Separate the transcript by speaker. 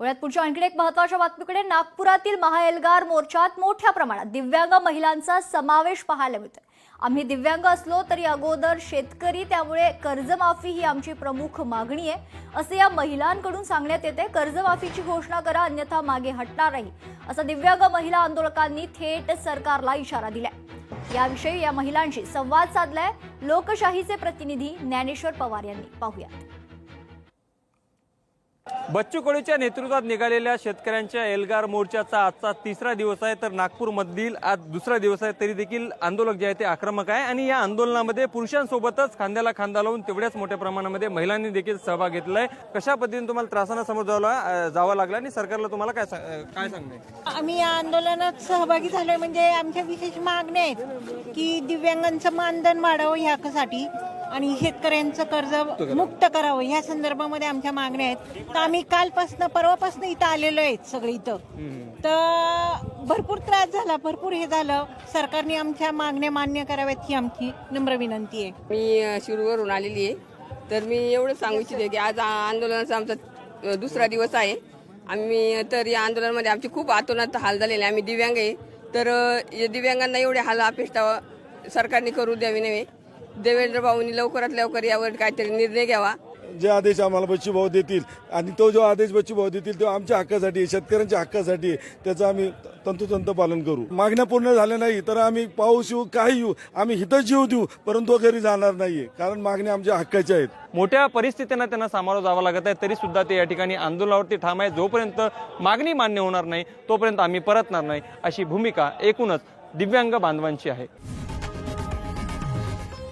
Speaker 1: वळ्यात पुढच्या आणखी एक महत्त्वाच्या बातमीकडे नागपुरातील महाएल्गार मोर्चात मोठ्या प्रमाणात दिव्यांग महिलांचा समावेश पाहायला मिळतोय. आम्ही दिव्यांग असलो तरी अगोदर शेतकरी त्यामुळे कर्जमाफी ही आमची प्रमुख मागणी आहे. असे या महिलांकडून सांगण्यात येते कर्जमाफीची घोषणा करा अन्यथा मागे हटणार नाही असं दिव्यांग महिला आंदोलकांनी थेट सरकारला इशारा दिलाय. याविषयी या महिलांशी संवाद साधलाय. लोकशाहीचे प्रतिनिधी ज्ञानेश्वर पवार यांनी. पाहूयात.
Speaker 2: बच्चू कडूच्या नेतृत्वात निघालेल्या शेतकऱ्यांच्या एल्गार मोर्चाचा आजचा तिसरा दिवस आहे. तर नागपूरमधील आज दुसरा दिवस आहे. तरी देखील आंदोलक जे आहे ते आक्रमक आहे. आणि या आंदोलनामध्ये पुरुषांसोबतच खांद्याला खांदा लावून तेवढ्याच मोठ्या प्रमाणामध्ये महिलांनी देखील सहभाग घेतला आहे कशा पद्धतीने तुम्हाला त्रासांना समोर जावं जावं लागलं आणि सरकारला तुम्हाला काय काय सांगणार
Speaker 3: आम्ही या आंदोलनात सहभागी झालोय. म्हणजे आमच्या विशेष मागण्या आहेत की दिव्यांगांचं मानधन वाढावं ह्यासाठी. आणि शेतकऱ्यांचं कर्ज मुक्त करावं. ह्या संदर्भामध्ये आमच्या मागण्या आहेत. तर आम्ही कालपासनं परवापासनं इथं आलेलो आहेत सगळे इथं. तर भरपूर त्रास झाला भरपूर हे झालं. सरकारने आमच्या मागण्या मान्य कराव्यात ही आमची नम्र विनंती आहे.
Speaker 4: मी शिरूरवरून आलेली आहे. तर मी एवढं सांगू इच्छिते की आज आंदोलनाचा आमचा दुसरा दिवस आहे. आम्ही तर या आंदोलनामध्ये आमचे खूप आतोनात हाल झालेले आहे. आम्ही दिव्यांग आहे. तर या दिव्यांगांना एवढे हाल अपेक्षा सरकारने करू द्यावे नव्हे. देवेंद्र भाऊंनी लवकरात लवकर यावर काहीतरी निर्णय घ्यावा.
Speaker 5: जे आदेश आम्हाला बच्चू भाऊ देतील आणि तो जो आदेश बच्चू भाऊ देतील तो आमच्या हक्कासाठी आहे, शेतकऱ्यांच्या हक्कासाठी आहे. त्याचं आम्ही तंतोतंत पालन करू. मागण्या पूर्ण झाल्या नाही तर आम्ही पाऊस येऊ काही येऊ आम्ही हिथं जीव देऊ परंतु घरी जाणार नाहीये. कारण मागण्या आमच्या हक्काच्या आहेत.
Speaker 2: मोठ्या परिस्थितींना त्यांना सामोरं जावं लागत आहे तरी सुद्धा ते या ठिकाणी आंदोलनावरती ठाम आहे जोपर्यंत मागणी मान्य होणार नाही तोपर्यंत आम्ही परतणार नाही अशी भूमिका एकूणच दिव्यांग बांधवांची आहे.